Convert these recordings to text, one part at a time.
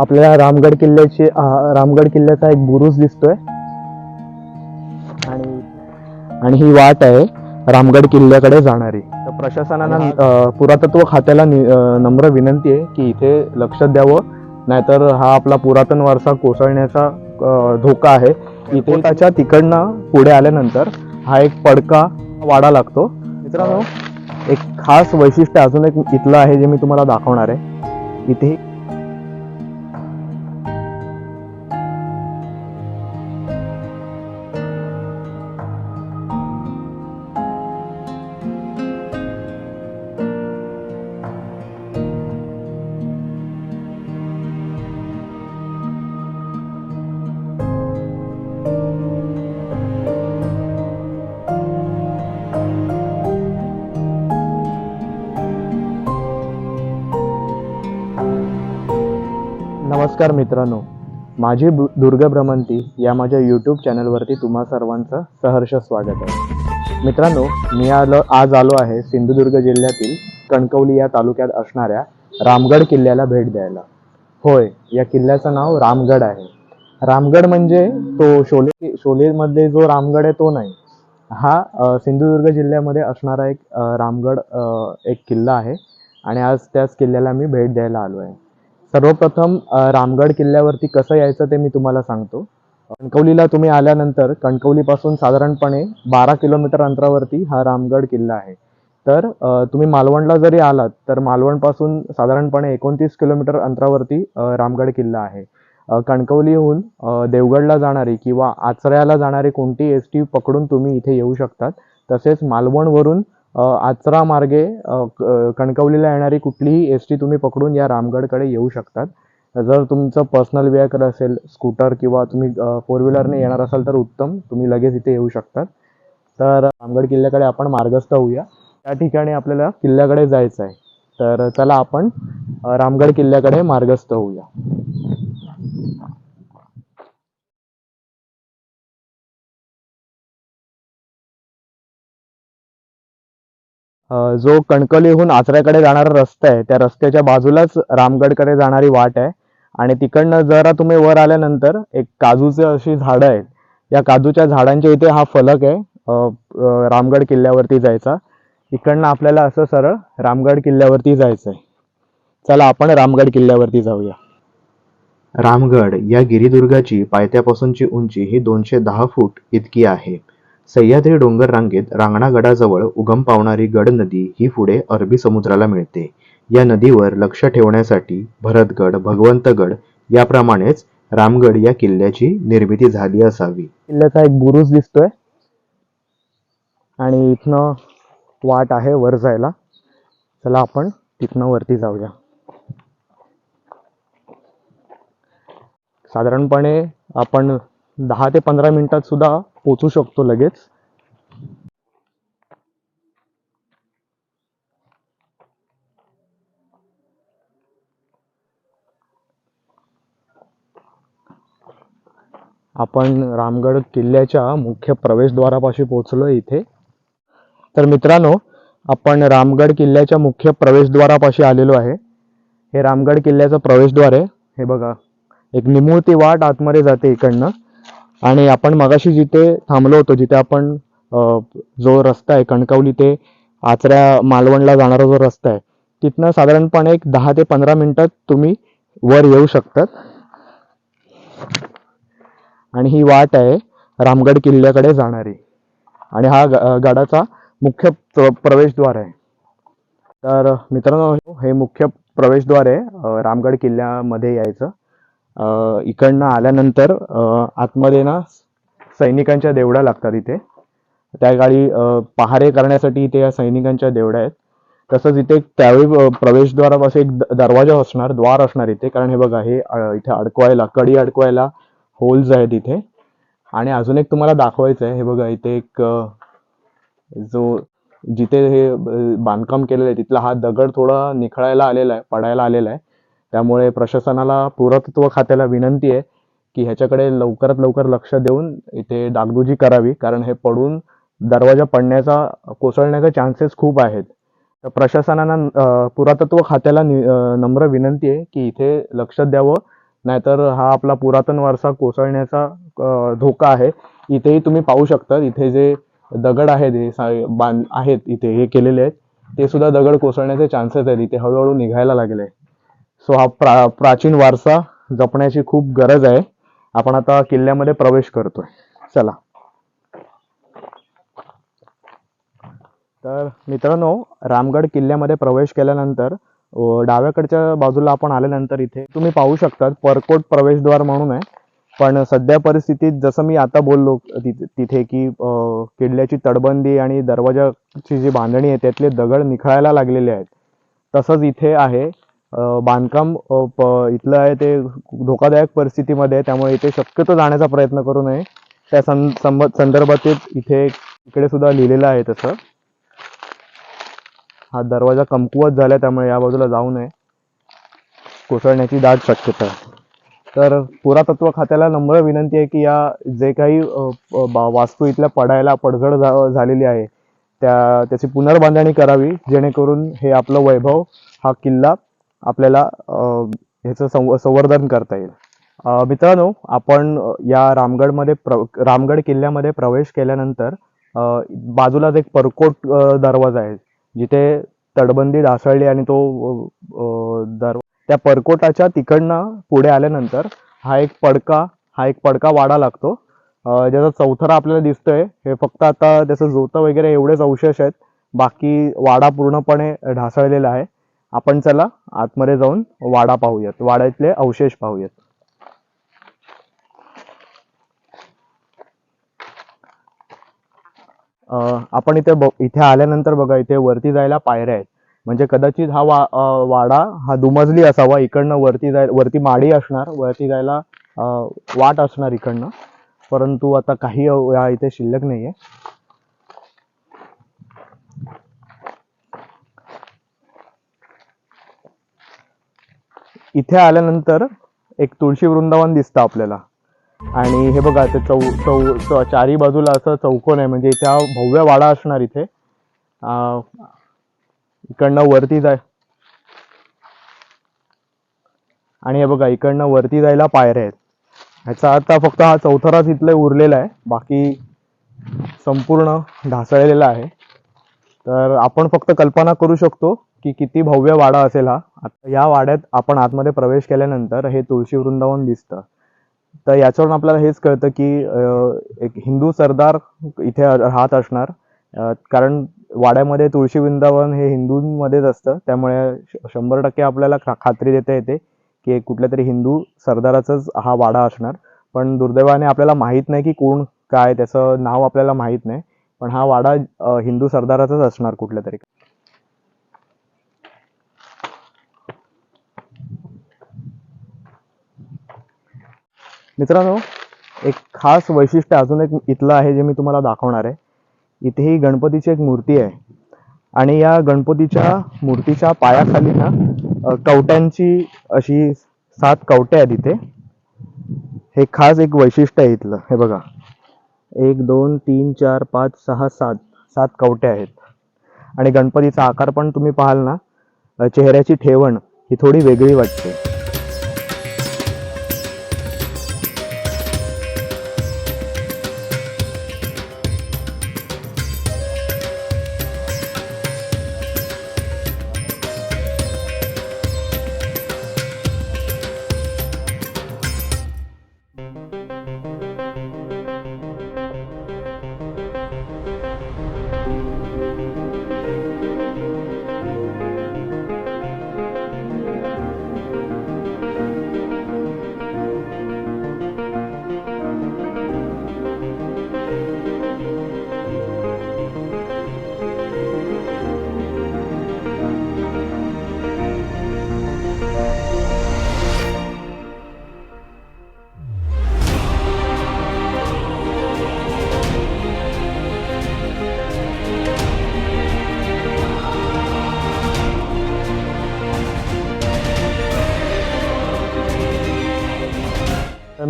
आपल्याला रामगड किल्ल्याची रामगड किल्ल्याचा एक बुरुज दिसतोय. आणि आणि ही वाट आहे रामगड किल्ल्याकडे जाणारी. तर प्रशासनानं पुरातत्व खात्याला नम्र विनंती आहे की इथे लक्ष द्यावं. नाहीतर हा आपला पुरातन वारसा कोसळण्याचा धोका आहे. इथे त्याच्या तिकडनं पुढे आल्यानंतर हा एक पडका वाडा लागतो. मित्रांनो एक खास वैशिष्ट्य अजून एक इथलं आहे जे मी तुम्हाला दाखवणार आहे. इथे नमस्कार मित्रांनो. माझी दुर्ग भ्रमंती या माझ्या यूट्यूब चॅनलवरती तुम्हा सर्वांचं सहर्ष स्वागत आहे. मित्रांनो मी आलो आज आलो आहे सिंधुदुर्ग जिल्ह्यातील कणकवली या तालुक्यात असणाऱ्या रामगड किल्ल्याला भेट द्यायला. होय या किल्ल्याचं नाव रामगड आहे. रामगड म्हणजे तो शोले शोलेमध्ये जो रामगड आहे तो नाही. हा सिंधुदुर्ग जिल्ह्यामध्ये असणारा एक रामगड एक किल्ला आहे. आणि आज त्याच किल्ल्याला मी भेट द्यायला आलो आहे. सर्वप्रथम रामगड किल्ल्यावरती कसं यायचं ते मी तुम्हाला सांगतो. कणकवलीला तुम्ही आल्यानंतर कणकवलीपासून साधारणपणे बारा किलोमीटर अंतरावरती हा रामगड किल्ला आहे. तर तुम्ही मालवणला जरी आलात तर मालवणपासून साधारणपणे एकोणतीस किलोमीटर अंतरावरती रामगड किल्ला आहे. कणकवलीहून देवगडला जाणारी किंवा आचऱ्याला जाणारी कोणती एस टी पकडून तुम्ही इथे येऊ शकतात. तसेच मालवणवरून आचरा मार्गे कणकवलीला येणारी कुठलीही एस टी तुम्ही पकडून या रामगडकडे येऊ शकतात. जर तुमचं पर्सनल व्हेकल असेल स्कूटर किंवा तुम्ही फोर व्हीलरने येणार असाल तर उत्तम तुम्ही लगेच इथे येऊ शकतात. तर रामगड किल्ल्याकडे आपण मार्गस्थ होऊया. त्या ठिकाणी आपल्याला किल्ल्याकडे जायचं आहे तर चला आपण रामगड किल्ल्याकडे मार्गस्थ होऊया. जो कणकवलीहून आचऱ्याकडे जाणारा रस्ता आहे त्या रस्त्याच्या बाजूलाच रामगडकडे जाणारी वाट आहे. आणि तिकडनं जरा तुम्ही वर आल्यानंतर एक काजूचे अशी झाडं आहेत. या काजूच्या झाडांच्या इथे हा फलक आहे रामगड किल्ल्यावरती जायचा. इकडनं आपल्याला असं सरळ रामगड किल्ल्यावरती जायचं आहे चला आपण रामगड किल्ल्यावरती जाऊया. रामगड या गिरिदुर्गाची पायथ्यापासूनची उंची ही दोनशे दहा फूट इतकी आहे. सह्याद्री डोंगर रांगेत रांगणा गडाजवळ उगम पावणारी गड नदी ही पुढे अरबी समुद्राला मिळते. या नदीवर लक्ष ठेवण्यासाठी भरतगड भगवंतगड याप्रमाणेच रामगड या किल्ल्याची निर्मिती झाली असावी. किल्ल्याचा एक बुरुज दिसतोय. आणि इथनं वाट आहे वर जायला. चला आपण तिथनं वरती जाऊया. साधारणपणे आपण दहा ते पंधरा मिनिटात सुद्धा पोचू शकतो लगेच. आपण रामगड किल्ल्याच्या मुख्य प्रवेशद्वारापाशी पोहोचलो इथे. तर मित्रांनो आपण रामगड किल्ल्याच्या मुख्य प्रवेशद्वारापाशी आलेलो आहे. हे रामगड किल्ल्याचं प्रवेशद्वार आहे. हे बघा. एक निमुळती वाट आतमध्ये जाते इकडनं. आणि आपण मगाशी जिथे थांबलो होतो जिथे आपण जो रस्ता आहे कणकवली ते आचऱ्या मालवणला जाणारा जो रस्ता आहे तिथनं साधारणपणे एक दहा ते पंधरा मिनिटात तुम्ही वर येऊ शकतात. आणि ही वाट आहे रामगड किल्ल्याकडे जाणारी. आणि हा गडाचा मुख्य प्रवेशद्वार आहे. तर मित्रांनो हे मुख्य प्रवेशद्वार आहे रामगड किल्ल्यामध्ये यायचं. इकडनं आल्यानंतर आतमध्ये ना सैनिकांच्या देवड्या लागतात इथे. त्या काळी पहारे करण्यासाठी इथे या सैनिकांच्या देवड्या आहेत. तसंच इथे एक त्यावेळी प्रवेशद्वारापासून एक द- दरवाजा असणार द्वार असणार इथे. कारण हे बघा हे इथे अडकवायला कडी अडकवायला होल्स आहेत इथे. आणि अजून एक तुम्हाला दाखवायचं आहे. हे बघा इथे एक जो जिथे हे बांधकाम केलेलं आहे तिथला हा दगड थोडा निखळायला आलेला आहे पडायला आलेला आहे. त्यामुळे प्रशासनाला पुरातत्व खात्याला विनंती आहे की ह्याच्याकडे लवकरात लवकर लक्ष देऊन इथे डागडुजी करावी कारण हे पडून दरवाजा पडण्याचा कोसळण्याचे चान्सेस खूप आहेत. तर प्रशासनानं पुरातत्व खात्याला नि- नम्र विनंती आहे की इथे लक्ष द्यावं नाहीतर हा आपला पुरातन वारसा कोसळण्याचा धोका आहे. इथेही तुम्ही पाहू शकता इथे जे दगड आहेत हे सा- बांध आहेत इथे हे केलेले आहेत ते सुद्धा दगड कोसळण्याचे चान्सेस आहेत. इथे हळूहळू निघायला लागले सो हा प्रा प्राचीन वारसा जपण्याची खूप गरज आहे. आपण आता किल्ल्यामध्ये प्रवेश करतोय. चला. तर मित्रांनो रामगड किल्ल्यामध्ये प्रवेश केल्यानंतर डाव्याकडच्या बाजूला आपण आल्यानंतर इथे तुम्ही पाहू शकतात परकोट प्रवेशद्वार म्हणून आहे. पण सध्या परिस्थितीत जसं मी आता बोललो तिथे की किल्ल्याची तडबंदी आणि दरवाजाची जी बांधणी आहे त्यातले दगड निखळायला लागलेले आहेत. तसंच इथे आहे बांधकाम इथलं आहे ते धोकादायक परिस्थितीमध्ये आहे त्यामुळे इथे शक्यतो जाण्याचा प्रयत्न करू नये. त्या सं संदर्भातील इथे इकडे सुद्धा लिहिलेलं आहे तसं. हा दरवाजा कमकुवत झाला त्यामुळे या बाजूला जाऊ नये. कोसळण्याची दाट शक्यता आहे. तर पुरातत्व खात्याला नम्र विनंती आहे की या जे काही वास्तू इथल्या पडायला पडझड झालेली आहे त्या त्याची पुनर्बांधणी करावी जेणेकरून हे आपलं वैभव हा किल्ला आपल्याला ह्याचं संव संवर्धन करता येईल. मित्रांनो आपण या रामगडमध्ये प्र रामगड किल्ल्यामध्ये प्रवेश केल्यानंतर बाजूलाच एक परकोट दरवाजा आहे. जिथे तटबंदी ढासळली आणि तो दरवा दर त्या परकोटाच्या तिकडनं पुढे आल्यानंतर हा एक पडका हा एक पडका वाडा लागतो. ज्याचा चौथरा आपल्याला दिसतोय. हे फक्त आता त्याचं जोतं वगैरे एवढेच अवशेष आहेत. बाकी वाडा पूर्णपणे ढासळलेला आहे. आपण चला आतमध्ये जाऊन वाडा पाहूयात. वाड्यातले अवशेष पाहूयात. आपण इथे इथे आल्यानंतर बघा इथे वरती जायला पायऱ्या आहेत. म्हणजे कदाचित हा वा वाडा हा दुमजली असावा. इकडनं वरती जाय वरती माडी असणार वरती जायला वाट असणार इकडनं. परंतु आता काही या इथे शिल्लक नाहीये. इथे आल्यानंतर एक तुळशी वृंदावन दिसतं आपल्याला. आणि हे बघा ते चौ चौ चारी बाजूला असं चौकोन आहे. म्हणजे इथे भव्य वाडा असणार इथे. इकडनं वरती जाय आणि हे बघा इकडनं वरती जायला पायऱ्या आहेत. ह्याचा आता फक्त हा चौथराच इथलं उरलेला आहे. बाकी संपूर्ण ढासळलेला आहे. तर आपण फक्त कल्पना करू शकतो की किती भव्य वाडा असेल हा. या वाड्यात आपण आतमध्ये प्रवेश केल्यानंतर हे तुळशी वृंदावन दिसतं. तर याच्यावरून आपल्याला हेच कळतं की एक हिंदू सरदार इथे राहत असणार. कारण वाड्यामध्ये तुळशी वृंदावन हे हिंदूंमध्येच असतं. त्यामुळे श- शंभर टक्के आपल्याला खा खात्री देता येते की कुठल्या तरी हिंदू सरदाराचाच हा वाडा असणार. पण दुर्दैवाने आपल्याला माहीत नाही की कोण काय त्याचं नाव आपल्याला माहीत नाही. पण हा वाडा हिंदू सरदाराचाच असणार कुठल्या तरी. मित्रांनो एक खास वैशिष्ट्य अजून एक इथलं आहे जे मी तुम्हाला दाखवणार आहे. इथे ही गणपतीची एक मूर्ती आहे. आणि या गणपतीच्या मूर्तीच्या पायाखाली ना कवट्यांची अशी सात कवटे आहेत इथे. हे खास एक वैशिष्ट्य आहे इथलं. हे बघा. एक दोन तीन चार पाच सहा सात. सात कवटे आहेत. आणि गणपतीचा आकार पण तुम्ही पाहाल ना चेहऱ्याची ठेवण ही थोडी वेगळी वाटते.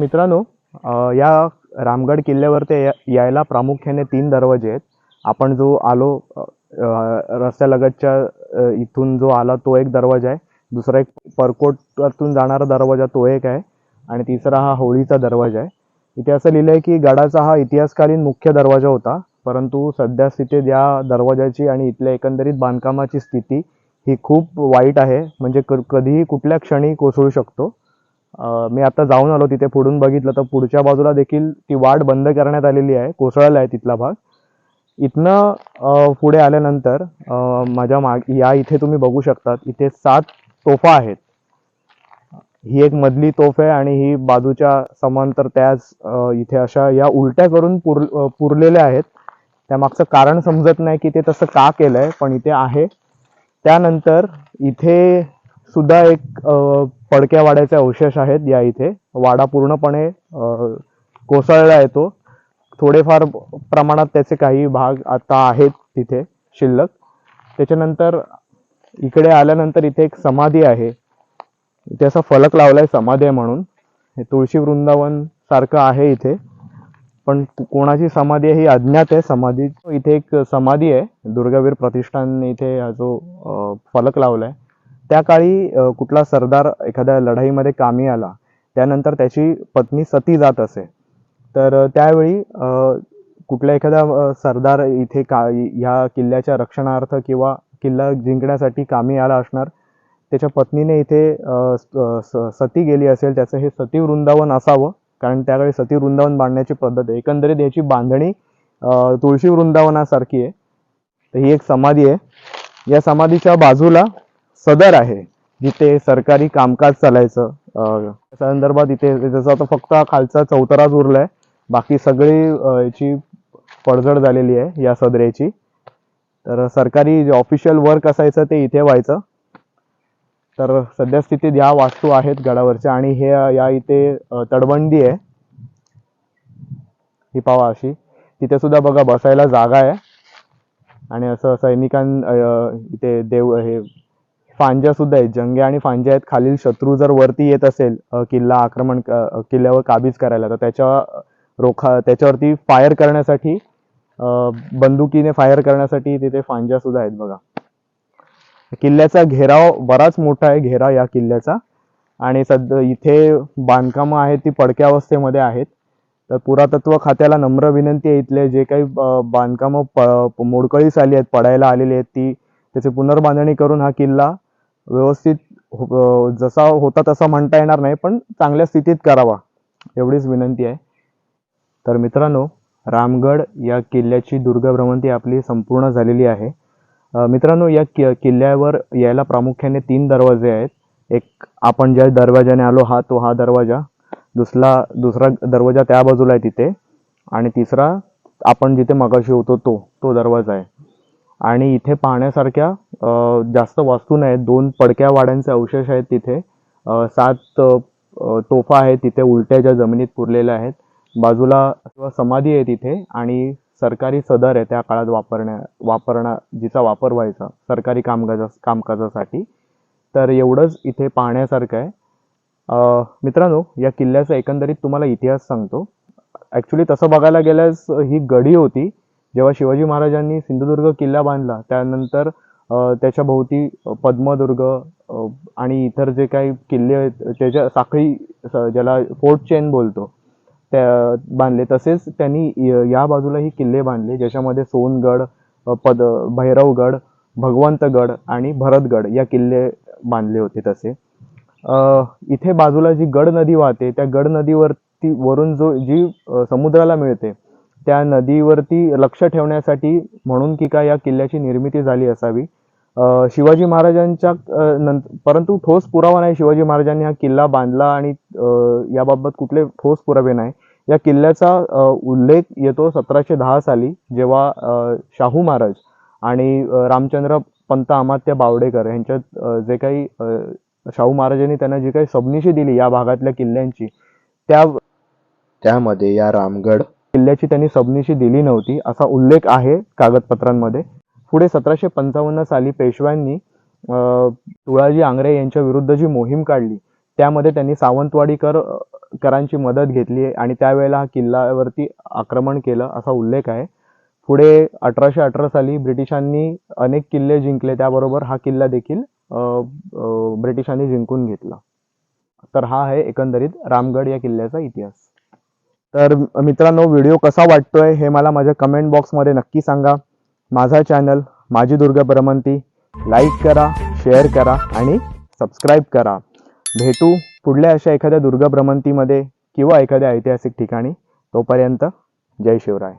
मित्रांनो या रामगड किल्ल्यावरती या- यायला प्रामुख्याने तीन दरवाजे आहेत. आपण जो आलो रस्त्यालगतच्या इथून जो आला तो एक दरवाजा आहे. दुसरा एक परकोटातून जाणारा दरवाजा तो एक आहे. आणि तिसरा हा होळीचा दरवाजा आहे. इथे असं लिहिलं आहे की गडाचा हा इतिहासकालीन मुख्य दरवाजा होता. परंतु सध्या स्थितीत या दरवाजाची आणि इथल्या एकंदरीत बांधकामाची स्थिती ही खूप वाईट आहे. म्हणजे क कधीही कुठल्या क्षणी कोसळू शकतो. मी आता जाऊन आलो तिथे. पुढून बघितलं तर पुढच्या बाजूला देखील ती वाट बंद करण्यात आलेली आहे. कोसळला आहे तिथला भाग. इथनं पुढे आल्यानंतर माझ्या माग या इथे तुम्ही बघू शकतात. इथे सात तोफा आहेत. ही एक मधली तोफ आहे आणि ही बाजूच्या समांतर त्याच इथे अशा या उलट्या करून पुर पुरलेल्या आहेत. त्यामागचं कारण समजत नाही की ते तसं का केलंय पण इथे आहे. त्यानंतर इथे सुद्धा एक पडक्या वाड्याचे अवशेष आहेत या इथे. वाडा पूर्णपणे कोसळला येतो थोडेफार प्रमाणात त्याचे काही भाग आता आहेत तिथे शिल्लक. त्याच्यानंतर इकडे आल्यानंतर इथे एक समाधी आहे. इथे असा फलक लावलाय समाधी आहे म्हणून. हे तुळशी वृंदावन सारखं आहे इथे. पण कोणाची समाधी आहे ही अज्ञात आहे. समाधी इथे एक समाधी आहे. दुर्गावीर प्रतिष्ठानने इथे हा जो फलक लावलाय. त्या काळी कुठला सरदार एखाद्या लढाईमध्ये कामी आला त्यानंतर त्याची पत्नी सती जात असे. तर त्यावेळी कुठल्या एखाद्या सरदार इथे का ह्या किल्ल्याच्या रक्षणार्थ किंवा किल्ला जिंकण्यासाठी कामी आला असणार त्याच्या पत्नीने इथे स- सती गेली असेल त्याचं हे सती वृंदावन असावं कारण त्यावेळी सती वृंदावन बांधण्याची पद्धत आहे. एकंदरीत याची बांधणी तुळशी वृंदावनासारखी आहे. तर ही एक समाधी आहे. या समाधीच्या बाजूला सदर आहे जिथे सरकारी कामकाज चालायचं. त्या संदर्भात इथे जसं आता फक्त हा खालचा चौतराच उरलाय बाकी सगळी याची पडझड झालेली आहे या सदरेची. तर सरकारी जे ऑफिशियल वर्क असायचं ते इथे व्हायचं. तर सध्या स्थितीत या वास्तू आहेत गडावरच्या आणि हे या इथे अं, आहे. ही पावा अशी. तिथे सुद्धा बघा बसायला जागा आहे. आणि असं सैनिकां इथे देव हे फांज्या सुद्धा आहेत. जंगे आणि फांज्या आहेत. खालील शत्रू जर वरती येत असेल किल्ला आक्रमण किल्ल्यावर काबीज करायला तर त्याच्या रोखा त्याच्यावरती फायर करण्यासाठी बंदुकीने फायर करण्यासाठी तिथे फांज्या सुद्धा आहेत बघा. किल्ल्याचा घेराव बराच मोठा आहे घेरा या किल्ल्याचा. आणि सध्या इथे बांधकामं आहेत ती पडक्या अवस्थेमध्ये आहेत. तर पुरातत्व खात्याला नम्र विनंती आहे इथले जे काही बांधकामं प मोडकळीस आली आहेत पडायला आलेली आहेत ती त्याची पुनर्बांधणी करून हा किल्ला व्यवस्थित हो- जसा होता तसा म्हणता येणार नाही पण चांगल्या स्थितीत करावा एवढीच विनंती आहे. तर मित्रांनो रामगड या किल्ल्याची दुर्गभ्रमंती आपली संपूर्ण झालेली आहे. मित्रांनो या कि किल्ल्यावर यायला प्रामुख्याने तीन दरवाजे आहेत. एक आपण ज्या दरवाजाने आलो हा तो हा दरवाजा. दुसरा दुसरा दरवाजा त्या बाजूला आहे तिथे. आणि तिसरा आपण जिथे मगाशी होतो तो तो दरवाजा आहे. आणि इथे पाहण्यासारख्या जास्त वास्तू नाहीत. दोन पडक्या वाड्यांचे अवशेष आहेत तिथे. सात तोफा आहेत तिथे उलट्या ज्या जमिनीत पुरलेल्या आहेत. बाजूला किंवा समाधी आहे तिथे आणि सरकारी सदर आहे त्या काळात वापरण्या वापरणा जिचा वापर व्हायचा सरकारी कामकाजा कामकाजासाठी. तर एवढंच इथे पाहण्यासारखं आहे. मित्रांनो या किल्ल्याचा एकंदरीत तुम्हाला इतिहास सांगतो. ॲक्च्युली तसं बघायला गेल्यास ही गडी होती. जेव्हा शिवाजी महाराजांनी सिंधुदुर्ग किल्ला बांधला त्यानंतर त्याच्या भोवती पद्मदुर्ग आणि इतर जे काही किल्ले आहेत त्याच्या साखळी स- ज्याला फोर्ट चेन बोलतो त्या बांधले. तसेच त्यांनी य- या बाजूलाही किल्ले बांधले ज्याच्यामध्ये सोनगड पद भैरवगड भगवंतगड आणि भरतगड या किल्ले बांधले होते तसे. इथे बाजूला जी गड नदी वाहते त्या गड नदीवरती वरून जो जी समुद्राला मिळते त्या नदीवरती लक्ष ठेवण्यासाठी म्हणून की काय या किल्ल्याची निर्मिती झाली असावी. शिवाजी महाराजांच्या परंतु ठोस पुरावा नाही. शिवाजी महाराजांनी हा किल्ला बांधला आणि याबाबत कुठले ठोस पुरावे नाही. या किल्ल्याचा उल्लेख येतो सतराशे दहा साली जेव्हा शाहू महाराज आणि रामचंद्र पंत अमात्य बावडेकर यांच्यात जे काही शाहू महाराजांनी त्यांना जी काही सबनिशी दिली या भागातल्या किल्ल्यांची त्या त्यामध्ये या रामगड किल्ल्याची त्यांनी सबनिशी दिली नव्हती असा उल्लेख आहे कागदपत्रांमध्ये. पुढे सतराशे पंचावन्न साली पेशव्यांनी तुळाजी आंग्रे यांच्या विरुद्ध जी मोहीम काढली त्यामध्ये त्यांनी सावंतवाडीकर करांची मदत घेतली आणि त्यावेळेला हा किल्ल्यावरती आक्रमण केलं असा उल्लेख आहे. पुढे अठराशे अठरा साली ब्रिटिशांनी अनेक किल्ले जिंकले त्याबरोबर हा किल्ला देखील ब्रिटिशांनी जिंकून घेतला. तर हा आहे एकंदरीत रामगड या किल्ल्याचा इतिहास. तर मित्रांनो व्हिडिओ कसा वाटतोय हे मला माझ्या कमेंट बॉक्समध्ये नक्की सांगा. माझा चॅनल माझी दुर्गा भ्रमंती लाईक करा शेअर करा आणि सबस्क्राईब करा. भेटू पुढल्या अशा एखाद्या दुर्गा भ्रमंतीमध्ये किंवा एखाद्या ऐतिहासिक ठिकाणी. तोपर्यंत जय शिवराय.